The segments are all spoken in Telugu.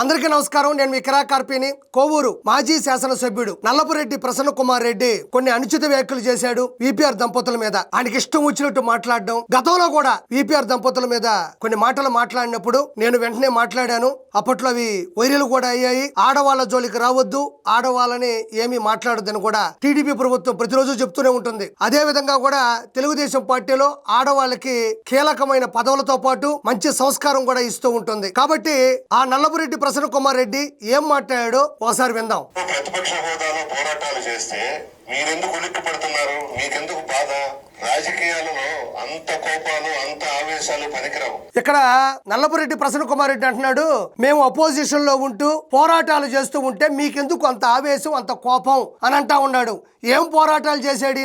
అందరికీ నమస్కారం. నేను మీ కోవూరు మాజీ శాసనసభ్యుడు నల్లపురెడ్డి ప్రసన్న కుమార్ రెడ్డి కొన్ని అనుచిత వ్యాఖ్యలు చేశాడు విపిఆర్ దంపతుల మీద. ఆయనకి ఇష్టం వచ్చినట్టు మాట్లాడడం. గతంలో కూడా విపిఆర్ దంపతుల మీద కొన్ని మాటలు మాట్లాడినప్పుడు నేను వెంటనే మాట్లాడాను. అప్పట్లో అవి వైరల్ కూడా అయ్యాయి. ఆడవాళ్ళ జోలికి రావద్దు ఆడవాళ్ళని ఏమీ మాట్లాడొద్దని కూడా టీడీపీ ప్రభుత్వం ప్రతిరోజు చెప్తూనే ఉంటుంది. అదే విధంగా కూడా తెలుగుదేశం పార్టీలో ఆడవాళ్ళకి కీలకమైన పదవులతో పాటు మంచి సంస్కారం కూడా ఇస్తూ ఉంటుంది. కాబట్టి ఆ నల్లపురెడ్డి ప్రసన్న కుమార్ రెడ్డి ఏం మాట్లాడాడో ఒకసారి విందాం. ప్రతిపక్ష హోదాలో పోరాటాలు చేస్తే మీరెందుకు ఉలిక్కి పడుతున్నారు మీకెందుకు బాధ? రాజకీయాలలో అంత కోపాలు అంత ఆవేశాలు పనికిరావు. ఇక్కడ నల్లపురెడ్డి ప్రసన్న కుమార్ రెడ్డి అంటున్నాడు మేము అపోజిషన్లో ఉంటూ పోరాటాలు చేస్తూ ఉంటే మీకెందుకు అంత ఆవేశం అంత కోపం? అని అంటా ఉన్నాడు. ఏం పోరాటాలు చేశాడు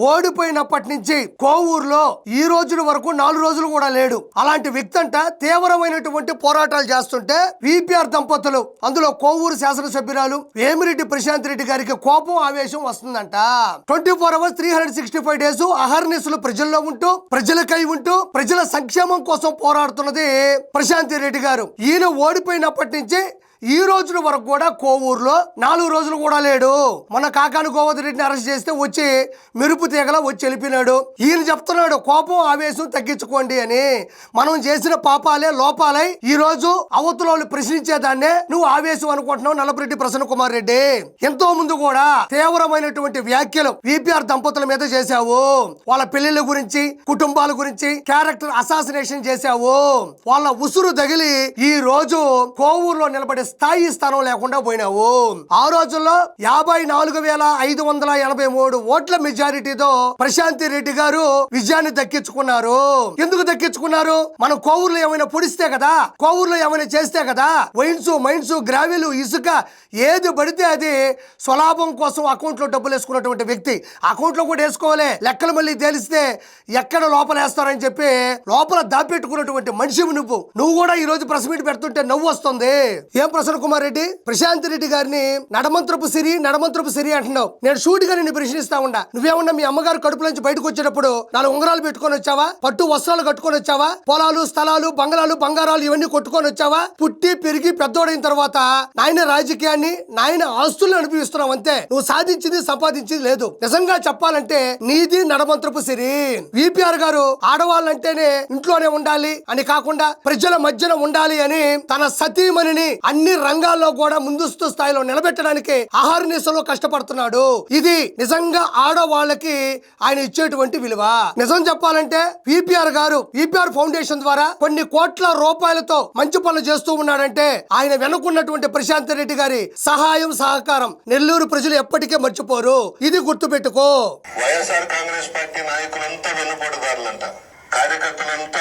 ఓడిపోయినప్పటి నుంచి కోవూరులో ఈ రోజుల వరకు నాలుగు రోజులు కూడా లేడు. అలాంటి వ్యక్తి అంట తీవ్రమైనటువంటి పోరాటాలు చేస్తుంటే విపిఆర్ దంపతులు అందులో కోవూరు శాసనసభ్యురాలు వేమిరెడ్డి ప్రశాంత్ రెడ్డి గారికి కోపం ఆవేశం ఉంటుందంట. Twenty four hours three hundred sixty five days అహర్నిసులు ప్రజల్లో ఉంటూ ప్రజలకై ఉంటూ ప్రజల సంక్షేమం కోసం పోరాడుతున్నది ప్రశాంతి రెడ్డి గారు. ఈయన ఓడిపోయినప్పటి నుంచి ఈ రోజుల వరకు కూడా కోవూరులో నాలుగు రోజులు కూడా లేడు. మన కాకాని గోవర్ధన్ రెడ్డిని అరెస్ట్ చేస్తే వచ్చి మెరుపు తీగల వచ్చి వెళ్ళిపోయినాడు. ఈయన చెప్తున్నాడు కోపం ఆవేశం తగ్గించుకోండి అని. మనం చేసిన పాపాలే లోపాలై ఈ రోజు అవతల ప్రశ్నించేదాన్నే నువ్వు ఆవేశం అనుకుంటున్నావు నలపరెడ్డి ప్రసన్న కుమార్ రెడ్డి. ఎంతో ముందు కూడా తీవ్రమైనటువంటి వ్యాఖ్యలు విపిఆర్ దంపతుల మీద చేశావు. వాళ్ళ పెళ్ళిళ్ళ గురించి కుటుంబాల గురించి క్యారెక్టర్ అసాసినేషన్ చేశావు. వాళ్ళ ఉసురు తగిలి ఈ రోజు కోవూరులో నిలబడే స్థాయి స్థానం లేకుండా పోయినావు. ఆ రోజుల్లో యాభై నాలుగు వేల ఐదు వందల ఎనభై మూడు ఓట్ల మెజారిటీతో ప్రశాంతి రెడ్డి గారు విజయాన్ని దక్కించుకున్నారు. ఎందుకు దక్కించుకున్నారు? మనం కోవూరులో ఏమైనా పొడిస్తే కదా కోవూరులో ఏమైనా చేస్తే కదా వైన్స్ మైన్స్ గ్రావెల్ ఇసుక ఏది పడితే అది స్వలాభం కోసం అకౌంట్లో డబ్బులు వేసుకున్నటువంటి వ్యక్తి. అకౌంట్లో కూడా వేసుకోవాలి. లెక్కలు మళ్ళీ తెలిస్తే ఎక్కడ లోపల వేస్తారని చెప్పి లోపల దాపెట్టుకున్నటువంటి మనిషి నువ్వు. నువ్వు కూడా ఈ రోజు ప్రెస్ మీట్ పెడుతుంటే నవ్వు వస్తుంది. ఏం ప్రసన్న కుమార్ రెడ్డి ప్రశాంత్ రెడ్డి గారిని నడమంత్రపు సిరి నడమంత్రపు సిరి అంటున్నావు. నేను షూట్గా నిన్ను ప్రశ్నిస్తా ఉండా. నువ్వేమన్నా మీ అమ్మగారు కడుపు నుంచి బయటకు వచ్చేటప్పుడు నాలుగు ఉంగరాలు పెట్టుకొని వచ్చావా? పట్టు వస్త్రాలు కట్టుకొని వచ్చావా? పొలాలు స్థలాలు బంగళాలు బంగారాలు ఇవన్నీ కొట్టుకొని వచ్చావా? పుట్టి పెరిగి పెద్దోడైన తర్వాత నాయన రాజకీయాన్ని నాయన ఆస్తులను అనుభవిస్తున్నావు అంతే. నువ్వు సాధించింది సంపాదించింది లేదు. నిజంగా చెప్పాలంటే నీది నడమంత్రపు సిరి. విపిఆర్ గారు ఆడవాళ్ళంటేనే ఇంట్లోనే ఉండాలి అని కాకుండా ప్రజల మధ్యన ఉండాలి అని తన సతీమణిని అన్ని రంగాల్లో కూడా ముందస్తు స్థాయిలో నిలబెట్టడానికి ఆహార నిశలో కష్టపడుతున్నాడు. ఇది నిజంగా ఆడవాళ్ళకి ఆయన ఇచ్చేటువంటి విలువ. నిజం చెప్పాలంటే విపిఆర్ గారు విపిఆర్ ఫౌండేషన్ ద్వారా కొన్ని కోట్ల రూపాయలతో మంచి పనులు చేస్తూ ఉన్నాడంటే ఆయన వెనుకున్నటువంటి ప్రశాంత్ రెడ్డి గారి సహాయం సహకారం నెల్లూరు ప్రజలు ఎప్పటికే మర్చిపోరు. ఇది గుర్తుపెట్టుకో. వైఎస్ఆర్ కాంగ్రెస్ పార్టీ నాయకులంతా వెన్నుపోటుదారులంట. కార్యకర్తలంతా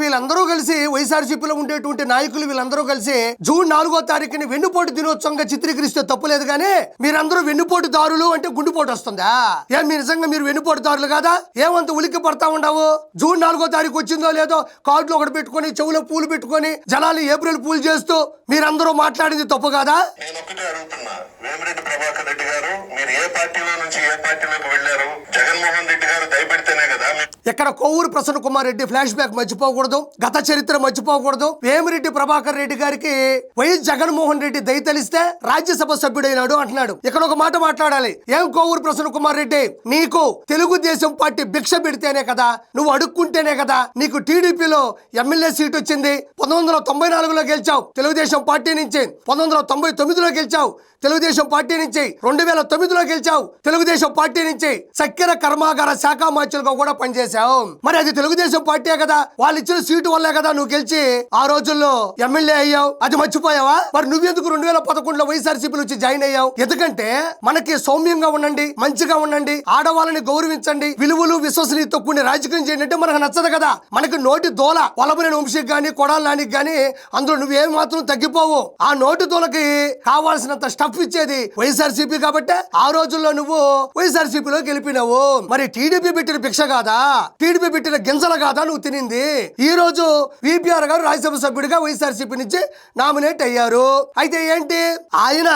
వీళ్ళందరూ కలిసి వైఎస్ఆర్సీపీలో ఉండేటువంటి నాయకులు వీళ్ళందరూ కలిసి జూన్ నాలుగో తారీఖుని వెన్నుపోటు దినోత్సవంగా చిత్రీకరిస్తే తప్పులేదు కానీ మీరందరూ వెన్నుపోటు దారులు అంటే గుండెపోటు వస్తుందా? ఏం మీరు నిజంగా మీరు వెన్నుపోటు దారులు కాదా? ఏమంత ఉలిక్కి పడతా ఉండవు? జూన్ నాలుగో తారీఖు వచ్చిందో లేదో కార్డులో ఒకటి పెట్టుకొని చెవులో పూలు పెట్టుకొని జనాలు ఏప్రిల్ పూలు చేస్తూ మీరందరూ మాట్లాడింది తప్పు కాదా? నేను ఒకటే అడుగుతున్నా. వేమిరెడ్డి ప్రభాకర్ రెడ్డి గారు మీరు ఏ పార్టీలో నుంచి ఏ పార్టీలోకి వెళ్ళారు? జగన్మోహన్ రెడ్డి గారు దయపెడితేనే కదా మీ- ఇక్కడ కొవ్వూరు ప్రసన్న కుమార్ రెడ్డి ఫ్లాష్ బ్యాక్ మర్చిపోకూడదు గత చరిత్ర మర్చిపోకూడదు. వేమిరెడ్డి ప్రభాకర్ రెడ్డి గారికి వైఎస్ జగన్మోహన్ రెడ్డి దయతలిస్తే రాజ్యసభ సభ్యుడైనాడు అంటున్నాడు. ఇక్కడ ఒక మాట మాట్లాడాలి. ఏం కొవ్వూరు ప్రసన్న కుమార్ రెడ్డి? నీకు తెలుగుదేశం పార్టీ భిక్ష పెడితేనే కదా నువ్వు అడుక్కుంటేనే కదా నీకు టీడీపీలో ఎమ్మెల్యే సీట్ వచ్చింది. పంతొమ్మిది వందల తొంభై నాలుగులో గెలిచావు. తెలుగుదేశం పార్టీ నుంచి పంతొమ్మిది వందల తొంభై తొమ్మిదిలో గెలిచావు. తెలుగుదేశం పార్టీ నుంచి రెండు వేల తొమ్మిదిలో గెలిచావు. తెలుగుదేశం పార్టీ నుంచి చక్కెర కర్మాగార శాఖ మంత్రులుగా కూడా పనిచేశావు. మరి అది తెలుగుదేశం పార్టీ కదా. వాళ్ళు ఇచ్చిన సీటు వల్లే కదా నువ్వు గెలిచి ఆ రోజుల్లో ఎమ్మెల్యే అయ్యావు. అది మర్చిపోయావా? మరి నువ్వెందుకు రెండు వేల పదకొండులో వైఎస్ఆర్సీపీ నుంచి జాయిన్ అయ్యావు? ఎందుకంటే మనకి సౌమ్యంగా ఉండండి మంచిగా ఉండండి ఆడవాళ్ళని గౌరవించండి విలువలు విశ్వసనీయతో కూడిన రాజకీయం చేయండి అంటే మనకు నచ్చదు కదా. మనకి నోటి దోల వలబరిన వంశీకి కానీ కొడాల నానికి గాని అందులో నువ్వేం మాత్రం తగ్గిపోవు. ఆ నోటి దోలకి కావాల్సినంత స్టఫ్ టఫ్ ఇచ్చేది వైఎస్ఆర్సీపీ కాబట్టి? ఆ రోజుల్లో నువ్వు వైఎస్ఆర్సీపీలో గెలిపినావు. మరి టీడీపీ పెట్టిన భిక్ష కాదా? టీడీపీ పెట్టిన గింజల కాదా నువ్వు తినింది? ఈ రోజు విపిఆర్ గారు రాజ్యసభ సభ్యుడిగా వైఎస్ఆర్సీపీ నుంచి నామినేట్ అయ్యారు. అయితే ఏంటి? ఆయన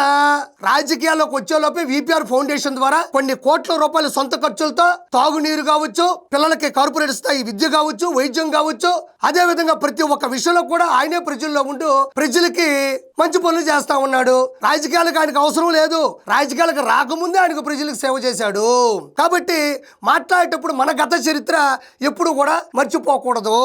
రాజకీయాల్లోకి వచ్చేలోపే విపిఆర్ ఫౌండేషన్ ద్వారా కొన్ని కోట్ల రూపాయల సొంత ఖర్చులతో తాగునీరు కావచ్చు పిల్లలకి కార్పొరేట్ స్థాయి విద్య కావచ్చు వైద్యం కావచ్చు అదే విధంగా ప్రతి ఒక్క విషయంలో కూడా ఆయనే ప్రజల్లో ఉంటూ ప్రజలకి మంచి పనులు చేస్తా ఉన్నాడు. రాజకీయాలకు ఆయనకు అవసరం లేదు. రాజకీయాలకు రాకముందే ఆయనకు ప్రజలకు సేవ చేశాడు. కాబట్టి మాట్లాడేటప్పుడు మన గత చరిత్ర ఎప్పుడు కూడా మర్చిపోకూడదు.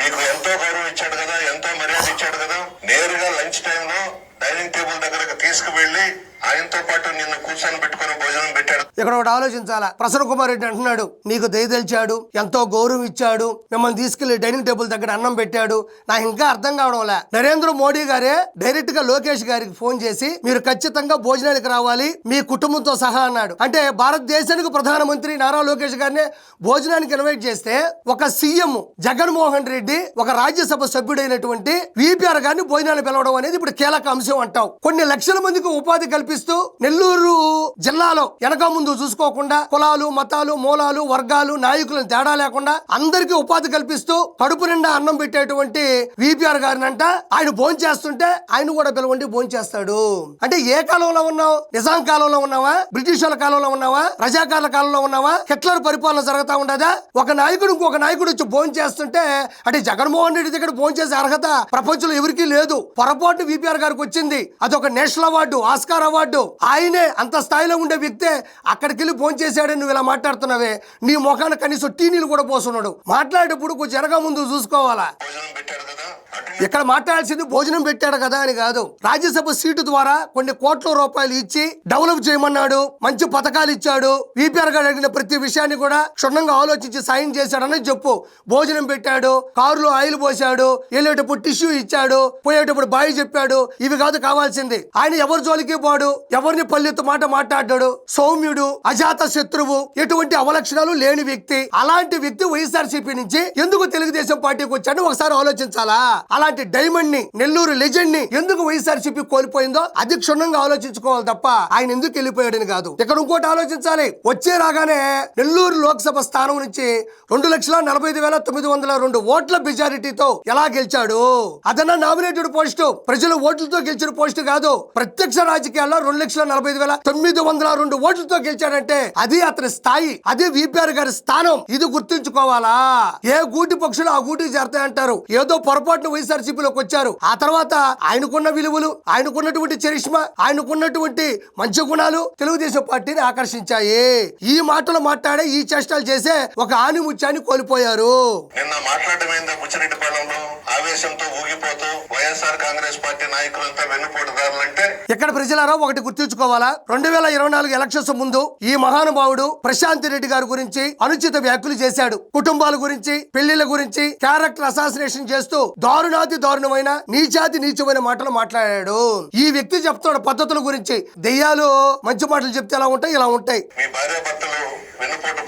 మీకు ఎంతో గౌరవం ఇచ్చాడు కదా ఎంతో మర్యాద ఇచ్చాడు కదా. నేరుగా లంచ్ టైంలో డైనింగ్ టేబుల్ దగ్గరకు తీసుకువెళ్ళి ఆయనతో పాటు నిన్ను కూర్చొని పెట్టుకుని భోజనం పెట్టాడు. ఇక్కడ ఒకటి ఆలోచించాలా? ప్రసన్న కుమార్ రెడ్డి అంటున్నాడు నీకు దయదలిచాడు ఎంతో గౌరవం ఇచ్చాడు మిమ్మల్ని తీసుకెళ్ళి డైనింగ్ టేబుల్ దగ్గర అన్నం పెట్టాడు నాకు ఇంకా అర్థం కావడంలే నరేంద్ర మోడీ గారే డైరెక్ట్గా లోకేష్ గారికి ఫోన్ చేసి మీరు ఖచ్చితంగా భోజనానికి రావాలి మీ కుటుంబంతో సహా అన్నాడు. అంటే భారతదేశానికి ప్రధానమంత్రి నారా లోకేష్ గారిని భోజనానికి ఇన్వైట్ చేస్తే ఒక సీఎం జగన్మోహన్ రెడ్డి ఒక రాజ్యసభ సభ్యుడైనటువంటి విపిఆర్ గారిని భోజనాన్ని పిలవడం అనేది ఇప్పుడు కీలక అంశం అంటావు. కొన్ని లక్షల మందికి ఉపాధి కల్పిస్తూ నెల్లూరు జిల్లాలో వెనక ముందు చూసుకోకుండా కులాలు మతాలు మూలాలు వర్గాలు నాయకులను తేడా లేకుండా అందరికీ ఉపాధి కల్పిస్తూ కడుపు నిండా అన్నం పెట్టేటువంటి విపిఆర్ గారిని అంట ఆయన భోజనం చేస్తుంటే ఆయన కూడా పిలవండి భోజనం చేస్తాడు. అంటే ఏ కాలంలో ఉన్నావు? నిజాం కాలంలో ఉన్నావా? బ్రిటిష్ వాళ్ళ కాలంలో ఉన్నావా? రజాకార్ల కాలంలో ఉన్నావా? హిట్లర్ పరిపాలన జరుగుతా ఉండదా? ఒక నాయకుడు ఇంకొక నాయకుడు వచ్చి భోజనం చేస్తుంటే అంటే జగన్మోహన్ రెడ్డి దగ్గర భోజనం చేసే అర్హత ప్రపంచంలో ఎవరికీ లేదు. పొరపాటు విపిఆర్ గారికి వచ్చింది. అదొక నేషనల్ అవార్డు ఆస్కార్ అవార్డు. ఆయనే అంత స్థాయిలో ఉండే వ్యక్తే అక్కడికి వెళ్ళి భోజనం చేశాడని నువ్వు ఇలా మాట్లాడుతున్నావే. నీ ముఖాన కనీసం టీ నీళ్ళు కూడా పోస్తున్నాడు మాట్లాడేటప్పుడు కొంచెం ఎనక ముందు చూసుకోవాలా? ఇక్కడ మాట్లాడాల్సింది భోజనం పెట్టాడు కదా అని కాదు. రాజ్యసభ సీటు ద్వారా కొన్ని కోట్ల రూపాయలు ఇచ్చి డెవలప్ చేయమన్నాడు. మంచి పథకాలు ఇచ్చాడు. విపిఆర్ గారు అడిగిన ప్రతి విషయాన్ని కూడా క్షుణ్ణంగా ఆలోచించి సాయం చేశాడని చెప్పు. భోజనం పెట్టాడు కారులో ఆయిల్ పోశాడు వెళ్ళేటప్పుడు టిష్యూ ఇచ్చాడు పోయేటప్పుడు బాయి చెప్పాడు. ఇవి కాదు కావాల్సింది. ఆయన ఎవరి జోలికి పోడు? ఎవరిని పల్లెత్తు మాట మాట్లాడాడు? సౌమ్యుడు అజాత శత్రువు ఎటువంటి అవలక్షణాలు లేని వ్యక్తి. అలాంటి వ్యక్తి వైఎస్ఆర్సీపీ నుంచి ఎందుకు తెలుగుదేశం పార్టీకి వచ్చాడో ఒకసారి ఆలోచించాలా? అలాంటి డైమండ్ని నెల్లూరు లెజెండ్ని ఎందుకు వైఎస్ఆర్సీపీ కోల్పోయిందో అది క్షుణ్ణంగా ఆలోచించుకోవాలి తప్ప ఆయన ఎందుకు వెళ్ళిపోయాడని కాదు. ఇక్కడ ఇంకోటి ఆలోచించాలి. వచ్చే రాగానే నెల్లూరు లోక్సభ స్థానం నుంచి రెండు లక్షల నలభై ఐదు వేల తొమ్మిది వందల రెండు ఓట్ల మెజారిటీతో ఎలా గెలిచాడు? అదన్నా నామినేటెడ్ పోస్టు. ప్రజలు ఓట్లతో గెలిచిన పోస్టు కాదు. ప్రత్యక్ష రాజకీయాల్లో రెండు లక్షల నలభై ఐదు వేల తొమ్మిది వందల రెండు ఓట్లతో గెలిచాడంటే అది అతని స్థాయి అది విపిఆర్ గారి స్థానం. ఇది గుర్తుంచుకోవాలా? ఏ గూటి పక్షులు ఆ గూటికి చేరతాయంటారు ఏదో పొరపాటున వైఎస్ఆర్సీపీలోకి వచ్చారు. ఆ తర్వాత ఆయనకున్న విలువలు ఆయనకున్నటువంటి చరిష్మా ఆయనకున్నటువంటి మంచి గుణాలు తెలుగుదేశం పార్టీని ఆకర్షించాయి. ఈ మాటలు మాట్లాడే ఈ చేష్టాలు చేసే ఒక ఆనిముత్యాన్ని కోల్పోయారు. నిన్న మాట్లాడమైందా బుచ్చిరెడ్డిపాలెంలో ఆవేశంతో ఊగిపోతూ వైఎస్ఆర్ కాంగ్రెస్ పార్టీ నాయకులంతా వెన్నుపోటుదారులంటే? ఇక్కడ ప్రజలారా ఒకటి గుర్తుంచుకోవాలా? రెండు వేల ఇరవై నాలుగు ఎలక్షన్స్ ముందు ఈ మహానుభావుడు ప్రశాంత్ రెడ్డి గారి గురించి అనుచిత వ్యాఖ్యలు చేశాడు. కుటుంబాల గురించి పెళ్ళిళ్ళ గురించి క్యారెక్టర్ అసాసినేషన్ చేస్తూ దారుణాతి దారుణమైన నీచాతి నీచమైన మాటలు మాట్లాడాడు. ఈ వ్యక్తి చెప్తున్న పద్ధతుల గురించి దెయ్యాలు మంచి మాటలు చెప్తే ఎలా ఉంటాయి? ఇలా ఉంటాయి. మీ భార్య భర్తలు వెన్నుపోటు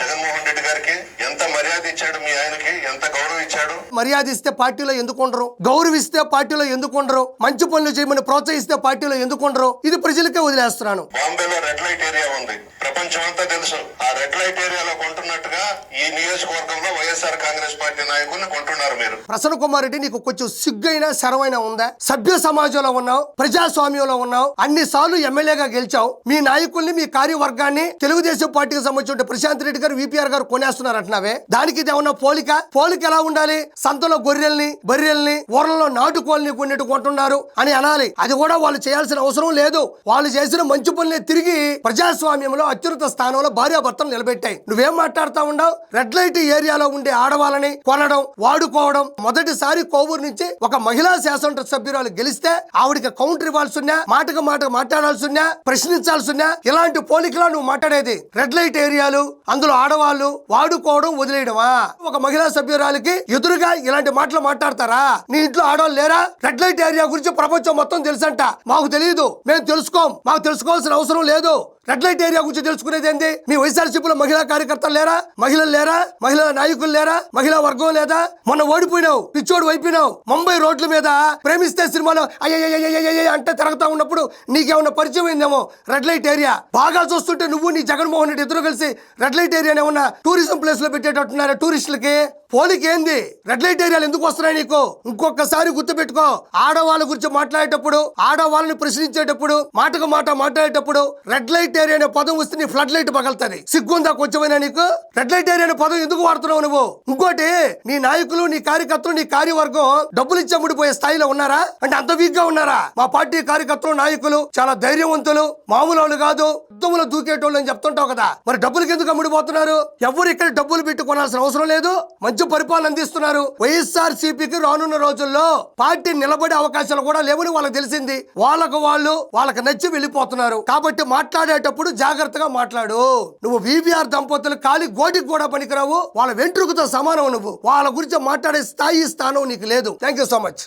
జగన్మోహన్ రెడ్డి గారికి ఎంత మర్యాద ఇచ్చాడు? మీ ఆయనకి ఎంత గౌరవం ఇచ్చాడు మర్యాద ఇస్తే పార్టీలో ఎందుకు ఉండరు? గౌరవిస్తే పార్టీలో ఎందుకు ఉండరు? మంచి పనులు చేయమని ప్రోత్సహిస్తే పార్టీలో ఎందుకు ఉండరు? ఇది ప్రజలకే వదిలేస్తున్నాను. బాంబేలో రెడ్ లైట్ ఏరియా ఉంది. ప్రపంచం అంతా తెలుసు. ఆ రెడ్ లైట్ ఏరియాలో కొంటున్నట్టుగా ఈ నియోజకవర్గంలో వైఎస్ఆర్ కాంగ్రెస్ పార్టీ నాయకుల్ని కొంటున్నారు మీరు. ప్రసన్న కుమార్ రెడ్డి నీకు కొంచెం సిగ్గైన శరమైన ఉందా? సభ్య సమాజంలో ఉన్నావు ప్రజాస్వామ్యంలో ఉన్నావు అన్ని సార్లు ఎమ్మెల్యేగా గెలిచావు. మీ నాయకుల్ని మీ కార్యవర్గాన్ని తెలుగుదేశం పార్టీకి సంబంధించిన ప్రశాంత్ రెడ్డి గారు విపిఆర్ గారు కొనేస్తున్నారు అంటున్నావే దానికి ఇది ఏమన్నా పోలిక? పోలిక ఎలా ఉండాలి? సంతలో గొర్రెల్ని బర్రెల్ని ఊర్లలో నాటుకోల్ని కొన్నిటి కొంటున్నారు అని అనాలి. అది కూడా వాళ్ళు చేయాల్సిన అవసరం లేదు. వాళ్ళు చేసిన మంచి పనులే తిరిగి ప్రజాస్వామ్యంలో అత్యున్నత స్థానంలో భార్యాభర్తలు నిలబెట్టాయి. నువ్వేం మాట్లాడుతా ఉండవు రెడ్ లైట్ ఏరియాలో ఉండే ఆడవాళ్ళని కొనడం వాడుకోవడం మొదటిసారి కోవూరు నుంచి ఒక మహిళా శాసన సభ్యురాలు గెలిస్తే ఆవిడకి కౌంటర్ ఇవ్వాల్సి ఉన్నా మాటకు మాట మాట్లాడాల్సి ఉన్నా ప్రశ్నించాల్సి ఇలాంటి పోలికలా నువ్వు మాట్లాడేది? రెడ్ లైట్ ఏరియాలు అందులో ఆడవాళ్ళు వాడుకోవడం వదిలేయడమా? ఒక మహిళా సభ్యురాలకి ఎదురుగా ఇలాంటి మాటలు మాట్లాడతారా? నీ ఇంట్లో ఆడవాళ్ళు లేరా? రెడ్ లైట్ ఏరియా గురించి ప్రపంచం మొత్తం తెలుసంట. మాకు తెలియదు మేము తెలుసుకోం. మాకు తెలుసుకోవాల్సిన అవసరం లేదు. రెడ్ లైట్ ఏరియా గురించి తెలుసుకునేది ఏంది? మీ వైఎస్ఆర్సీపీలో మహిళా కార్యకర్తలు లేరా? మహిళలు లేరా? మహిళా నాయకులు లేరా? మహిళా వర్గం లేదా? మొన్న ఓడిపోయినావు పిచ్చోడు వైపోయినావు ముంబై రోడ్ల మీద ప్రేమిస్తే సినిమాలో అయ్యయ్య అంటే తిరగతా ఉన్నప్పుడు నీకేమన్నా పరిచయం అయిందేమో రెడ్ లైట్ ఏరియా బాగా చూస్తుంటే నువ్వు నీ జగన్మోహన్ రెడ్డి ఇద్దరు కలిసి రెడ్ లైట్ ఏరియాని ఏమన్నా టూరిజం ప్లేస్లో పెట్టేటట్టున్నారా టూరిస్టులకి పోలికి ఏంది రెడ్ లైట్ ఏరియాలు ఎందుకు వస్తున్నాయి నీకు ఇంకొకసారి గుర్తుపెట్టుకో ఆడవాళ్ళ గురించి మాట్లాడేటప్పుడు ఆడవాళ్ళని ప్రశ్నించేటప్పుడు మాటకు మాట మాట్లాడేటప్పుడు రెడ్ లైట్ ఏరియా అనే పదం వస్తే నీ ఫ్లడ్ లైట్ పగలుతుంది. సిగ్గుందా కొంచెమైనా నీకు? రెడ్ లైట్ ఏరియా అనే పదం ఎందుకు వాడుతున్నావు నువ్వు? ఇంకోటి నీ నాయకులు నీ కార్యకర్తలు నీ కార్యవర్గం డబ్బులు ఇచ్చి అమ్ముడిపోయే స్థాయిలో ఉన్నారా? అంటే అంత వీక్గా ఉన్నారా? మా పార్టీ కార్యకర్తలు నాయకులు చాలా ధైర్యవంతులు మామూలు వాళ్ళు కాదు యుద్ధములు దూకేటోళ్ళు అని చెప్తుంటావు కదా. మరి డబ్బులకి ఎందుకు అమ్ముడిపోతున్నారు ఎవరు ఇక్కడ డబ్బులు పెట్టుకోనాల్సిన అవసరం లేదు? మంచి పరిపాలన అందిస్తున్నారు. వైఎస్ఆర్ సిపికి రానున్న రోజుల్లో పార్టీ నిలబడే అవకాశాలు కూడా లేవని వాళ్ళకి తెలిసింది. వాళ్ళకు వాళ్ళు వాళ్ళకి నచ్చి వెళ్ళిపోతున్నారు. కాబట్టి మాట్లాడేటప్పుడు జాగ్రత్తగా మాట్లాడు. నువ్వు వివిఆర్ దంపతులు కాలి గోటికి కూడా పనికిరావు. వాళ్ళ వెంట్రుకతో సమానం నువ్వు. వాళ్ళ గురించి మాట్లాడే స్థాయి స్థానం నీకు లేదు. Thank you so much